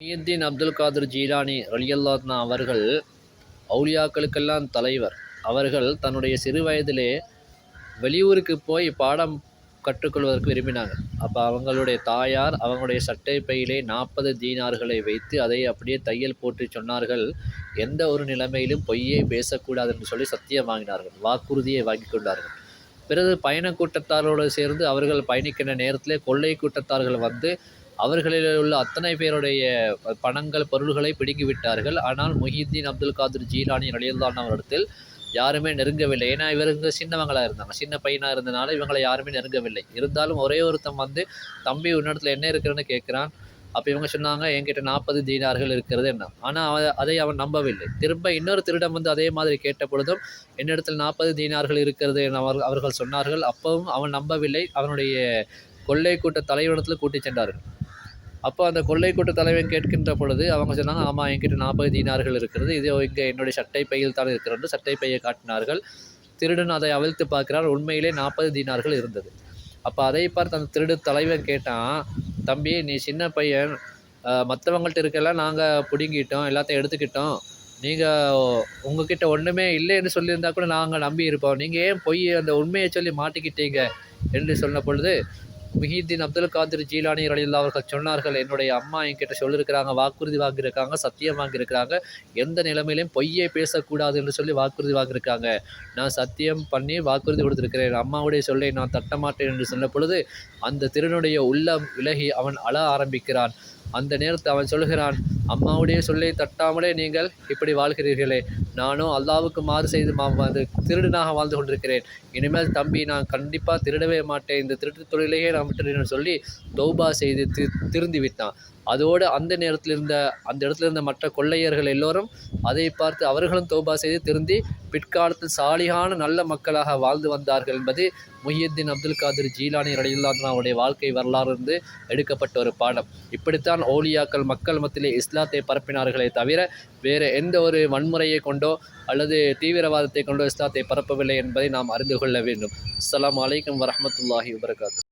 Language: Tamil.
முஹியுத்தீன் அப்துல் காதிர் ஜீலானி ரலியல்லாத்னா அவர்கள் அவுலியாக்களுக்கெல்லாம் தலைவர். அவர்கள் தன்னுடைய சிறு வயதிலே வெளியூருக்கு போய் பாடம் கற்றுக்கொள்வதற்கு விரும்பினாங்க. அப்போ அவங்களுடைய தாயார் அவங்களுடைய சட்டை பையிலே நாற்பது தீனார்களை வைத்து அதை அப்படியே தையல் போட்டு சொன்னார்கள். எந்த ஒரு நிலைமையிலும் பொய்யே பேசக்கூடாது என்று சொல்லி சத்தியம் வாங்கினார்கள். வாக்குறுதியை வாங்கி கொண்டார்கள். பிறகு பயண கூட்டத்தாரோடு சேர்ந்து அவர்கள் பயணிக்கின்ற நேரத்திலே கொள்ளை கூட்டத்தார்கள் வந்து அவர்களில் உள்ள அத்தனை பேருடைய பணங்கள் பொருள்களை பிடுங்கிவிட்டார்கள். ஆனால் முஹியுத்தீன் அப்துல் காதிர் ஜீலானி ரலியல்லாஹு அவரிடத்தில் யாருமே நெருங்கவில்லை. ஏன்னா இவருங்க சின்னவங்களாக இருந்தாங்க. சின்ன பையனாக இருந்தனால இவங்களை யாருமே நெருங்கவில்லை. இருந்தாலும் ஒரே ஒருத்தன் வந்து தம்பி உன்னிடத்தில் என்ன இருக்குன்னு கேட்குறான். அப்போ இவங்க சொன்னாங்க என்கிட்ட நாற்பது தீனார்கள் இருக்கிறது என்ன. ஆனால் அவன் அதை அவன் நம்பவில்லை. திரும்ப இன்னொரு திருடம் வந்து அதே மாதிரி கேட்ட பொழுதும் என்னிடத்தில் நாற்பது தீனார்கள் இருக்கிறது என அவர் அவர்கள் சொன்னார்கள். அப்பவும் அவன் நம்பவில்லை. அவனுடைய கொள்ளை கூட்ட தலைவனத்தில் கூட்டிச் சென்றார்கள். அப்போ அந்த கொள்ளை கூட்ட தலைவன் கேட்கின்ற பொழுது அவங்க சொன்னாங்க ஆமாம் என்கிட்ட நாற்பது தீனார்கள் இருக்கிறது. இது இங்கே என்னுடைய சட்டை பையில் தான் இருக்கிறது. சட்டை பையை காட்டினார்கள். திருடன் அதை அவிழ்த்து பார்க்கிறார். உண்மையிலே நாற்பது தீனார்கள் இருந்தது. அப்போ அதை பார்த்து அந்த திருடு தலைவன் கேட்டான் தம்பி நீ சின்ன பையன். மற்றவங்கள்ட்ட இருக்கலாம் நாங்கள் பிடுங்கிட்டோம் எல்லாத்தையும் எடுத்துக்கிட்டோம். நீங்கள் உங்ககிட்ட ஒன்றுமே இல்லைன்னு சொல்லியிருந்தா கூட நாங்கள் நம்பி இருப்போம் நீங்கள் ஏன் பொய் அந்த உண்மையை சொல்லி மாட்டிக்கிட்டீங்க? என்று சொன்ன பொழுது முஹியுத்தீன் அப்துல் காதிர் ஜீலானி ரலில்லா அவர்கள் சொன்னார்கள் என்னுடைய அம்மா என்கிட்ட சொல்லியிருக்கிறாங்க வாக்குறுதி வாங்கியிருக்காங்க சத்தியம் வாங்கியிருக்கிறாங்க எந்த நிலைமையிலையும் பொய்யை பேசக்கூடாது என்று சொல்லி வாக்குறுதி வாங்கியிருக்காங்க. நான் சத்தியம் பண்ணி வாக்குறுதி கொடுத்துருக்கிறேன் அம்மாவுடைய சொல்லை நான் தட்டமாட்டேன் என்று சொன்ன பொழுது அந்த திருனுடைய உள்ளம் விலகி அவன் அழ ஆரம்பிக்கிறான். அந்த நேரத்தில் அவன் சொல்கிறான் அம்மாவுடைய சொல்லை தட்டாமலே நீங்கள் இப்படி வாழ்கிறீர்களே. நானும் அல்லாவுக்கு மாறு செய்து மா அது திருடனாக வாழ்ந்து கொண்டிருக்கிறேன். இனிமேல் தம்பி நான் கண்டிப்பாக திருடவே மாட்டேன். இந்த திருட்டு தொழிலையே நான் விட்டுறேன்னு சொல்லி தௌபா செய்து தி திருந்தி விட்டான். அதோடு அந்த நேரத்தில் இருந்த அந்த இடத்துல இருந்த மற்ற கொள்ளையர்கள் எல்லோரும் அதை பார்த்து அவர்களும் தௌபா செய்து திருந்தி பிற்காலத்தில் சாலிகான நல்ல மக்களாக வாழ்ந்து வந்தார்கள் என்பது முஹியுத்தீன் அப்துல் காதிர் ஜீலானி ரலில்லாவுடைய வாழ்க்கை வரலாறு இருந்து எடுக்கப்பட்ட ஒரு பாடம். இப்படித்தான் ஓலியாக்கள் மக்கள் மத்தியிலே இஸ்லாத்தை பரப்பினார்களே தவிர வேறு எந்த ஒரு வன்முறையை கொண்டோ அல்லது தீவிரவாதத்தை கொண்டோ இஸ்லாத்தை பரப்பவில்லை என்பதை நாம் அறிந்து கொள்ள வேண்டும். அஸ்லாம் வலைக்கம் வரமத்துல்லாஹி வபர்காத்து.